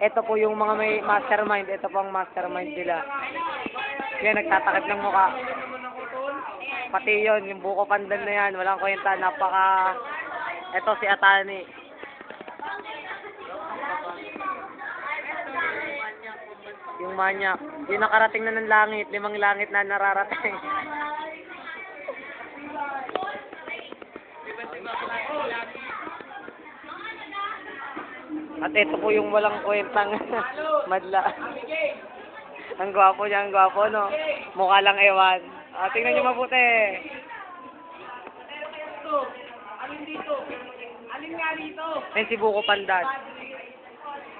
ito po yung mga may mastermind. Ito po ang mastermind nila. Yan, nagtatakip ng muka. Pati yon yung buko pandan na yan. Walang kwenta. Napaka... Ito si Atani. Yung manyak. Yung nakarating na ng langit. Limang langit na nararating. At ito po yung walang kwentang madla. ang gwapo niya, ang gwapo, no? Mukha lang ewan. Ah, tingnan niyo mabuti. Alin dito? Alin nga dito? Yan si Buko Pandan.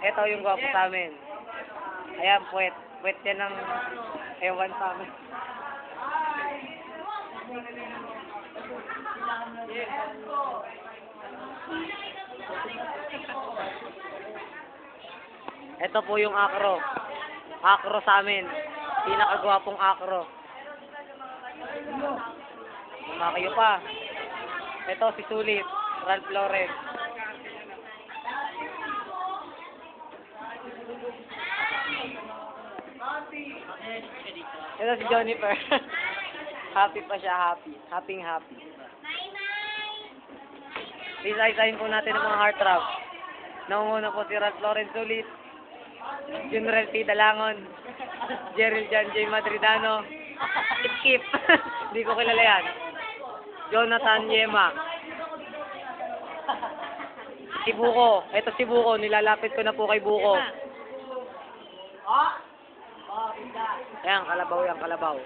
Ito yung gwapo sa amin. Ayan, puwet. Puwet yan ng ewan sa amin. Ito po yung akro. Akro sa amin. Pinakagwapong akro. Makayo pa. Ito si Sulit. Ralph Lauren. Ito si Jennifer. happy pa siya, happy. Happy, happy. Isa-isahin po natin ang mga heart trap. Nangunguna po si Ralph Lauren Sulit. General P. Dalangon. Jerry Jan J. Madridano. Skip. Hindi ko kilala yan. Jonathan Yema. Si Buko. Ito si Buko. Nilalapit ko na po kay Buko. Ayan, kalabaw yan, kalabaw.